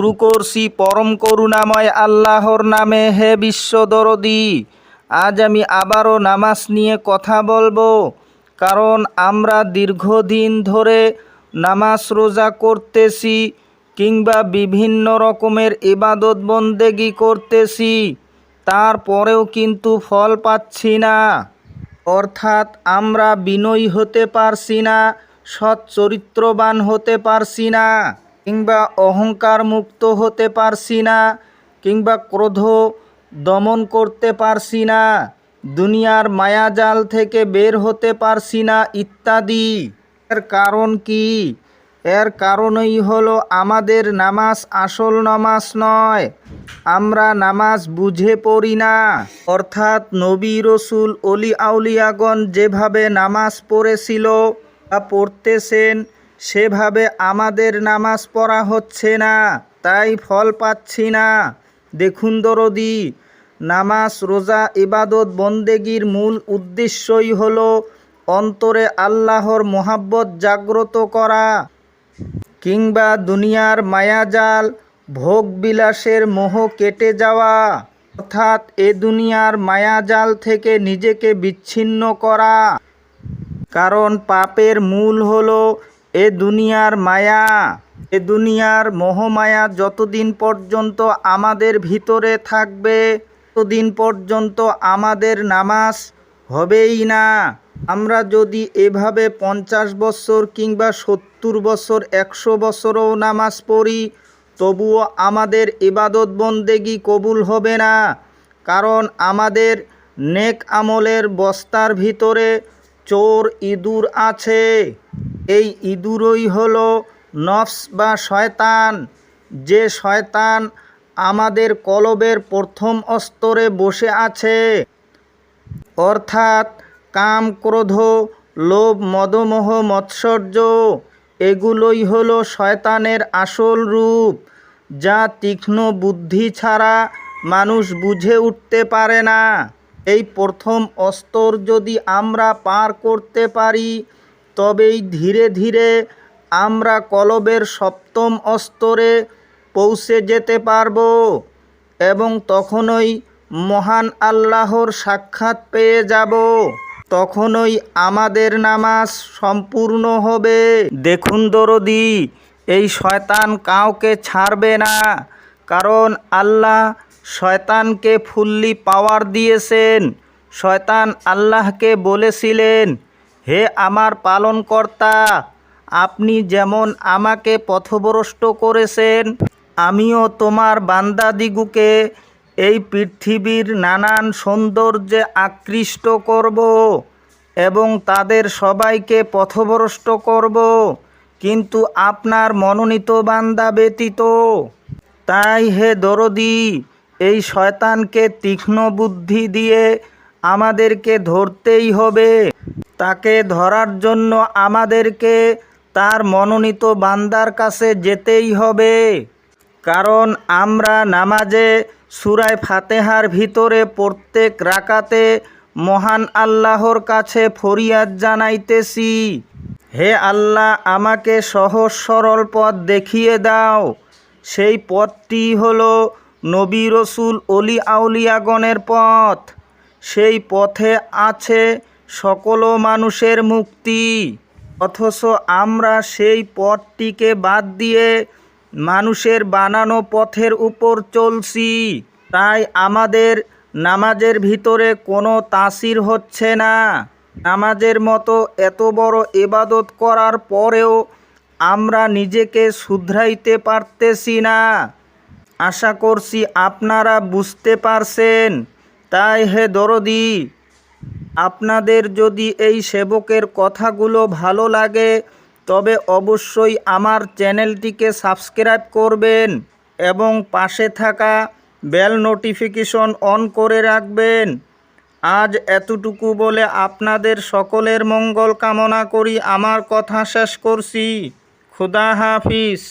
শুরু করছি পরম করুণাময় আল্লাহর নামে, হে বিশ্বদরদি আজ আমি আবারও নামাজ নিয়ে কথা বলব। কারণ আমরা দীর্ঘদিন ধরে নামাজ রোজা করতেছি কিংবা বিভিন্ন রকমের ইবাদত বন্দেগি করতেছি, তারপরেও কিন্তু ফল পাচ্ছি না। অর্থাৎ আমরা বিনয়ী হতে পারছি না, সৎ চরিত্রবান হতে পারছি না। কিংবা অহংকার মুক্ত হতে পারছি না, কিংবা ক্রোধ দমন করতে পারছি না, দুনিয়ার মায়াজাল থেকে বের হতে পারছি না ইত্যাদি। এর কারণ কি? এর কারণই হলো আমাদের নামাজ আসল নামাজ নয়, আমরা নামাজ বুঝে পড়ি না। অর্থাৎ নবী রসুল অলি আউলিয়াগণ যেভাবে নামাজ পড়েছিল বা পড়তেছেন সেভাবে আমাদের নামাজ পড়া হচ্ছে না, তাই ফল পাচ্ছি না। দেখুন দরদি, নামাজ, রোজা, ইবাদত, বন্দেগীর মূল উদ্দেশ্যই হল অন্তরে আল্লাহর মোহাব্বত জাগ্রত করা। কিংবা দুনিয়ার মায়াজাল ভোগ বিলাসের মোহ কেটে যাওয়া। অর্থাৎ এ দুনিয়ার মায়াজাল থেকে নিজেকে বিচ্ছিন্ন করা। কারণ পাপের মূল হলো এ দুনিয়ার মায়া, এ দুনিয়ার মোহমায়া যতদিন পর্যন্ত আমাদের ভিতরে থাকবে, ততদিন পর্যন্ত আমাদের নামাজ হবেই না। আমরা যদি এভাবে পঞ্চাশ বছর কিংবা সত্তর বছর, একশো বছরও নামাজ পড়ি, তবুও আমাদের ইবাদত বন্দেগি কবুল হবে না। কারণ আমাদের নেক আমলের বস্তার ভিতরে চোর ইঁদুর আছে। এই ইঁদুরই হলো নফস বা শয়তান। যে শয়তান আমাদের কলবের প্রথম স্তরে বসে আছে। অর্থাৎ কাম ক্রোধ, লোভ, মদমোহ, মৎসর্য, এগুলোই হলো শয়তানের আসল রূপ, যা তীক্ষ্ণ বুদ্ধি ছাড়া মানুষ বুঝে উঠতে পারে না। এই প্রথম অস্তর যদি আমরা পার করতে পারি তবেই ধীরে ধীরে আমরা কলবের সপ্তম স্তরে পৌঁছে যেতে পারব এবং তখনই মহান আল্লাহর সাক্ষাৎ পেয়ে যাব। তখনই আমাদের নামাজ সম্পূর্ণ হবে। দেখুন দরদি, এই শয়তান কাউকে ছাড়বে না, কারণ আল্লাহ শয়তানকে ফুল্লি পাওয়ার দিয়েছেন। শয়তান আল্লাহকে বলেছিলেন হে আমার পালনকর্তা, আপনি যেমন আমাকে পথভ্রষ্ট করেছেন, আমিও তোমার বান্দাদিগুকে এই পৃথিবীর নানান সৌন্দর্যে আকৃষ্ট করব এবং তাদের সবাইকে পথভ্রষ্ট করব, কিন্তু আপনার মনোনীত বান্দা ব্যতীত। তাই হে দরদি, এই শয়তানকে তীক্ষ্ণ বুদ্ধি দিয়ে আমাদেরকে ধরতেই হবে। তাকে ধরার জন্য আমাদেরকে তার মনোনীত বান্দার কাছে যেতেই হবে। কারণ আমরা নামাজে সুরায় ফাতেহার ভিতরে প্রত্যেক রাকাতে মহান আল্লাহর কাছে ফরিয়াদ জানাইতেছি। হে আল্লাহ, আমাকে সহজ সরল পথ দেখিয়ে দাও। সেই পথটি হলো নবী রসুল অলি আউলিয়াগণের পথ। সেই পথে আছে সকল মানুষের মুক্তি। অথচ আমরা সেই পথটিকে বাদ দিয়ে মানুষের বানানো পথের উপর চলছি। তাই আমাদের নামাজের ভিতরে কোনো তাসির হচ্ছে না। নামাজের মতো এত বড় এবাদত করার পরেও আমরা নিজেকে শুধরাইতে পারতেছি না। আশা করছি আপনারা বুঝতে পারছেন। তাই হে দরদি, আপনাদের যদি এই সেবকের কথাগুলো ভালো লাগে, তবে অবশ্যই আমার চ্যানেলটিকে সাবস্ক্রাইব করবেন এবং পাশে থাকা বেল নোটিফিকেশন অন করে রাখবেন। আজ এতটুকু বলে আপনাদের সকলের মঙ্গল কামনা করি। আমার কথা শেষ করছি। খুদা হাফিজ।